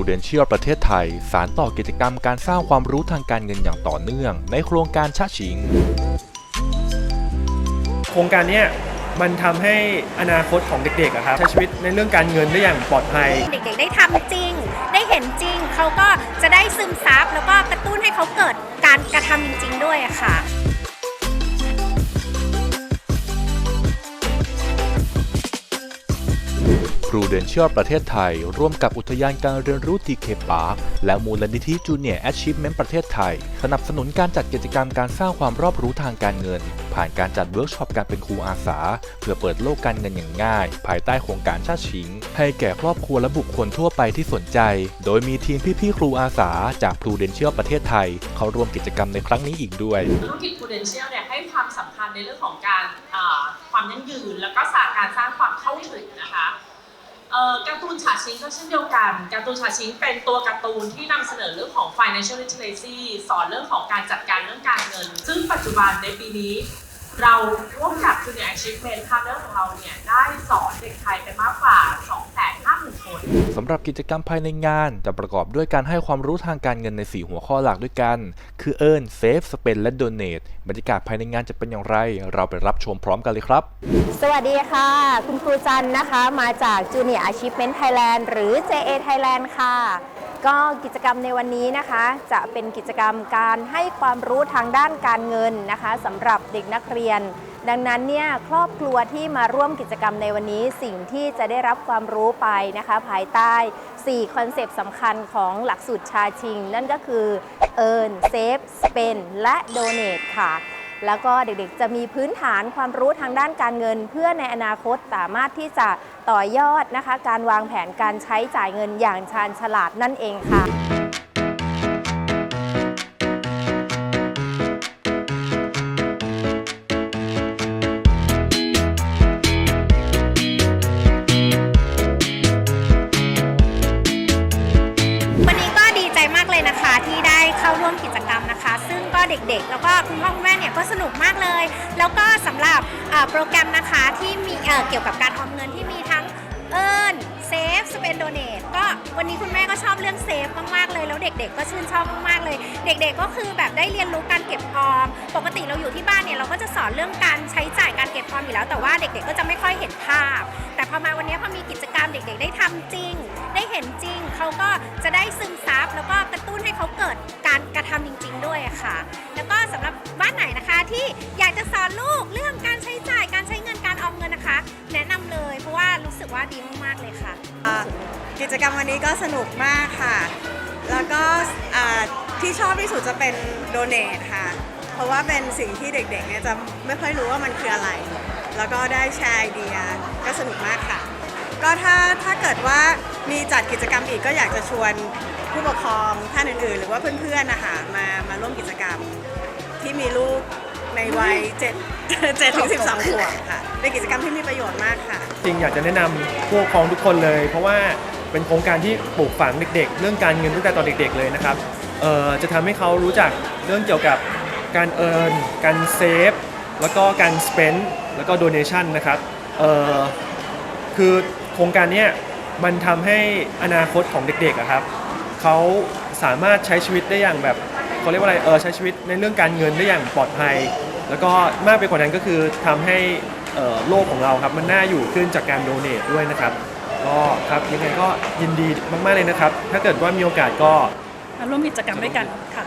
Prudential ประเทศไทย สารต่อกิจกรรมการสร้างความรู้ทางการเงินอย่างต่อเนื่อง ในโครงการชะชิง โครงการเนี้ยมันทำให้อนาคตของเด็กๆอะครับใช้ชีวิตในเรื่องการเงินได้อย่างปลอดภัย เด็กๆได้ทำจริง ได้เห็นจริง เขาก็จะได้ซึมซับแล้วก็กระตุ้นให้เขาเกิดการกระทำจริง ๆ ด้วยอะค่ะ Prudential ประเทศไทย ร่วมกับอุทยานการเรียนรู้ TK Park และมูลนิธิ Junior Achievement ประเทศไทย สนับสนุนการจัดกิจกรรมการสร้างความรอบรู้ทางการเงิน ผ่านการจัดเวิร์กช็อปการเป็นครูอาสา เพื่อเปิดโลกการเงินอย่างง่าย ภายใต้โครงการชาติชิง ให้แก่ครอบครัวและบุคคลทั่วไปที่สนใจ โดยมีทีมพี่ๆครูอาสา จาก Prudential ประเทศไทย เข้าร่วมกิจกรรมในครั้งนี้อีกด้วยธุรกิจ Prudential เนี่ยให้ความสำคัญในเรื่องของการความยั่งยืน แล้วก็สาการสร้างความเข้าถึงนะคะ เอ่อการ์ตูนฉาชิงก็เช่นเดียวกัน การ์ตูนฉาชิงเป็นตัวการ์ตูนที่นำเสนอเรื่องของ financial literacy สอนเรื่องของการจัดการเรื่องการเงิน ซึ่งปัจจุบันในปีนี้ เราร่วมกับ Junior Achievement Partner ของเราเนี่ย ได้สอนเด็กไทยไปมากกว่า 250,000 คนสำหรับกิจกรรมภายในงานจะประกอบด้วยการให้ความรู้ทางการเงินใน 4 หัวข้อหลักด้วยกัน คือ Earn Save Spend และ Donate บรรยากาศภายในงานจะเป็นอย่างไร เราไปรับชมพร้อมกันเลยครับ สวัสดีค่ะ คุณครูจันนะคะ มาจาก Junior Achievement Thailand หรือ JA Thailand ค่ะ ก็กิจกรรมในวันนี้นะคะจะเป็นกิจกรรมการให้ความรู้ทางด้านการเงินนะคะสำหรับเด็กนักเรียน ดังนั้นเนี่ยครอบครัวที่มาร่วมกิจกรรมในวันนี้สิ่งที่จะได้รับความรู้ไปนะคะ ภายใต้ 4 คอนเซปต์สำคัญของหลักสูตรชาชิง นั่นก็คือ Earn Save Spend และ Donate ค่ะ แล้วก็เด็กๆ จะมีพื้นฐานความรู้ทางด้านการเงิน เพื่อในอนาคตสามารถที่จะต่อยอดนะคะ การวางแผนการใช้จ่ายเงินอย่างชาญฉลาดนั่นเองค่ะ นะคะที่ได้เข้าร่วมกิจกรรมนะคะ ซึ่งก็เด็กๆ แล้วก็คุณพ่อคุณแม่เนี่ยก็สนุกมากเลย แล้วก็สำหรับโปรแกรมนะคะที่มีเเกี่ยวกับการออมเงินที่มีทั้ง Earn Save Spend Donate ก็วันนี้คุณแม่ก็ชอบเรื่องเซฟมากๆเลย แล้วเด็กๆ ก็ชื่นชอบมากๆเลย เด็กๆ ก็คือแบบได้เรียนรู้การเก็บออม ปกติเราอยู่ที่บ้านเนี่ยเราก็จะสอนเรื่องการใช้จ่ายการเก็บออมอยู่แล้ว แต่ว่าเด็กๆ ก็จะไม่ค่อยเห็นภาพ แต่พอมาวันนี้พอมีกิจกรรมเด็กๆ ได้ทำจริง ได้เห็นจริง เขาก็จะได้ซึมซับแล้วก็ เกิดการกระทำจริง ๆ ด้วยค่ะ แล้วก็สำหรับบ้านไหนนะคะที่อยากจะสอนลูกเรื่องการใช้จ่ายการใช้เงินการออมเงินนะคะ แนะนำเลยเพราะว่ารู้สึกว่าดีมากๆเลยค่ะ กิจกรรมวันนี้ก็สนุกมากค่ะ แล้วก็ที่ชอบที่สุดจะเป็นโดเนทค่ะ เพราะว่าเป็นสิ่งที่เด็กๆเนี่ยจะไม่ค่อยรู้ว่ามันคืออะไร แล้วก็ได้แชร์ไอเดียก็สนุกมากค่ะ ก็ถ้าถ้าเกิดว่ามีจัดกิจกรรมอีกก็อยากจะชวน ผู้ปกครองท่านอื่นๆ หรือว่าเพื่อนๆนะคะมามาร่วมกิจกรรมที่มีลูกในวัย7 7ถึง12ขวบค่ะเป็นกิจกรรมที่มีประโยชน์มากค่ะ จริงอยากจะแนะนำผู้ปกครองทุกคนเลย เพราะว่าเป็นโครงการที่ปลูกฝังเด็ก ๆ เรื่องการเงินตั้งแต่ตอนเด็ก ๆ เลยนะครับเอ่อจะทำให้เขารู้จักเรื่องเกี่ยวกับการเอิร์นการเซฟแล้วก็การสเปนแล้วก็โดเนชันนะครับเอ่อ คือโครงการเนี้ยมันทำให้อนาคตของเด็กๆอะครับ เขาสามารถใช้ชีวิตได้อย่างแบบเขาเรียกว่าอะไรเออใช้ชีวิตในเรื่องการเงินได้อย่างปลอดภัย แล้วก็มากไปกว่านั้นก็คือทำให้เอ่อโลกของเราครับมันน่าอยู่ขึ้นจากการโดเนทด้วยนะครับก็ครับยังไงก็ยินดีมากๆเลยนะครับ ถ้าเกิดว่ามีโอกาสก็ มาร่วมกิจกรรมด้วยกันค่ะ